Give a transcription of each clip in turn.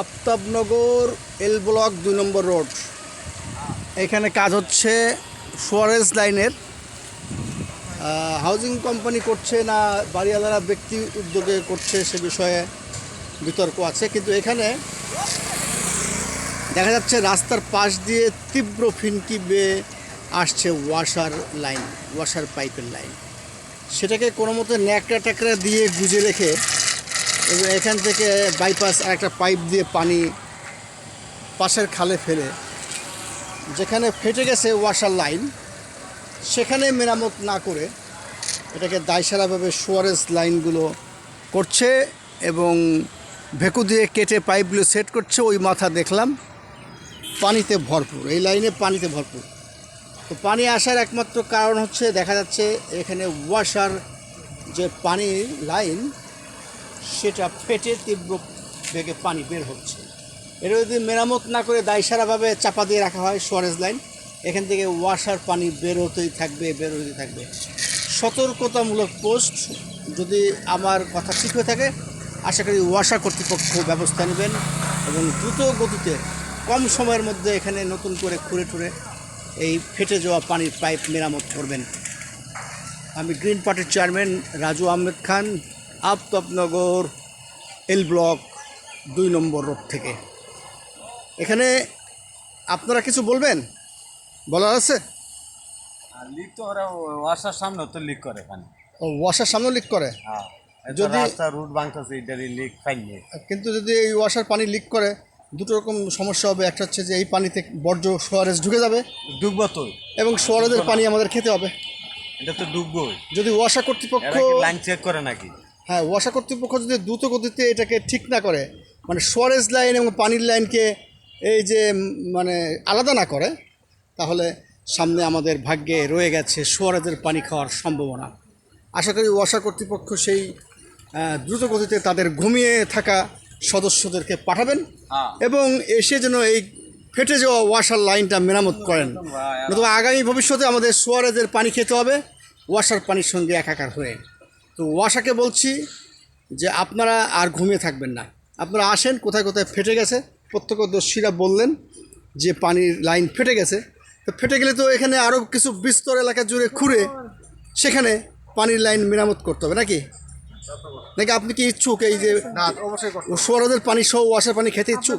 Aftabnagar L block দুই নম্বর road. এখানে কাজ হচ্ছে সোয়ারেজ লাইনের। হাউজিং কোম্পানি করছে না, বাড়িওয়ালারা ব্যক্তি উদ্যোগে করছে সে বিষয়ে বিতর্ক আছে। কিন্তু এখানে দেখা যাচ্ছে রাস্তার পাশ দিয়ে তীব্র ফিনকি বেয়ে আসছে ওয়াশার লাইন ওয়াশার পাইপের লাইন। সেটাকে কোনো মতো ন্যাকড়া ট্যাকড়া দিয়ে গুজে রেখে এখান থেকে বাইপাস একটা পাইপ দিয়ে পানি পাশের খালে ফেলে। যেখানে ফেটে গেছে ওয়াশার লাইন সেখানে মেরামত না করে এটাকে দায়সারাভাবে সোয়ারেজ লাইনগুলো করছে এবং ভেকু দিয়ে কেটে পাইপগুলো সেট করছে, ওই মাথা দেখলাম, পানিতে ভরপুর। এই লাইনে পানিতে ভরপুর। তো পানি আসার একমাত্র কারণ হচ্ছে, দেখা যাচ্ছে এখানে ওয়াশার যে পানি লাইন সেটা ফেটে তীব্র বেগে পানি বের হচ্ছে। এটা যদি মেরামত না করে দায়সারাভাবে চাপা দিয়ে রাখা হয় সোয়ারেজ লাইন এখান থেকে ওয়াশার পানি বের হতেই থাকবে বের হতেই থাকবে। সতর্কতামূলক পোস্ট যদি আমার কথা ঠিক হয়ে থাকে, আশা করি ওয়াশা কর্তৃপক্ষ ব্যবস্থা নেবেন এবং দ্রুত গতিতে কম সময়ের মধ্যে এখানে নতুন করে খুঁড়ে টুরে এই ফেটে যাওয়া পানির পাইপ মেরামত করবেন। আমি গ্রিন পার্টির chairman Raju Ahmed Khan Aftabnagar L block দুই নম্বর রোড থেকে। এখানে আপনারা কিছু বলবেন? বলার আছে? আর লিক তো ওরা ওয়াসার সামনে তো লিক করে পানি ও ওয়াশার সামনে লিক করে? হ্যাঁ যদি- রাস্তা রুট ভাঙতেছে এটারই লিক পাইনি কিন্তু যদি এই ওয়াশার পানি লিক করে দুটো রকম সমস্যা হবে। একটা হচ্ছে যে এই পানিতে বর্জ্য সোয়ারেজ ঢুকে যাবে ডুববো তো। এবং সোয়ারেজের পানি আমাদের খেতে হবে। এটা তো ডুববোই। যদি ওয়াশা কর্তৃপক্ষ লাইন চেক করে নাকি? হ্যাঁ ওয়াশা কর্তৃপক্ষ যদি দ্রুত গতিতে এটাকে ঠিক না করে মানে সোয়ারেজ লাইন এবং পানির লাইনকে এই যে মানে আলাদা না করে তাহলে সামনে আমাদের ভাগ্যে রয়ে গেছে সোয়ারেজের পানি খাওয়ার সম্ভাবনা। আশা করি ওয়াশা কর্তৃপক্ষ সেই দ্রুত গতিতে তাদের ঘুমিয়ে থাকা সদস্যদেরকে পাঠাবেন হ্যাঁ। এবং এসে যেন এই ফেটে যাওয়া ওয়াশার লাইনটা মেরামত করেন। নতুবা আগামী ভবিষ্যতে আমাদের সোয়ারেজের পানি খেতে হবে ওয়াশার পানির সঙ্গে একাকার হয়ে। তো ওয়াশাকে বলছি যে আপনারা আর ঘুমিয়ে থাকবেন না। আপনারা আসেন কোথায় কোথায় ফেটে গেছে। প্রত্যক্ষদর্শীরা বললেন যে পানির লাইন ফেটে গেছে। তো ফেটে গেলে তো এখানে আরও কিছু বিস্তর এলাকা জুড়ে খুঁড়ে সেখানে পানির লাইন মেরামত করতে হবে নাকি? নাকি আপনি কি ইচ্ছুক এই যে সোয়ারদের পানি সহ ওয়াশার পানি খেতে ইচ্ছুক?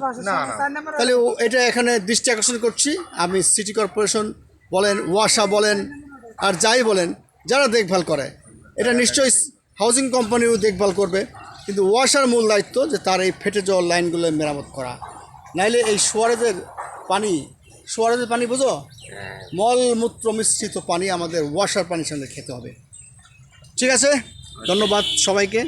তাহলে ও- এটা এখানে দৃষ্টি আকর্ষণ করছি। আমি সিটি কর্পোরেশন বলেন ওয়াসা বলেন আর যাই বলেন যারা দেখভাল করে। এটা নিশ্চয়ই হাউজিং কোম্পানিও দেখভাল করবে কিন্তু ওয়াশার মূল দায়িত্ব যে তার এই ফেটে যাওয়ার লাইনগুলো মেরামত করা। নাইলে এই সোয়ারেজের পানি সোয়ারেজের পানি বুঝো? মলমূত্র মিশ্রিত পানি আমাদের ওয়াশার পানির সঙ্গে খেতে হবে। ঠিক আছে? ধন্যবাদ সবাইকে।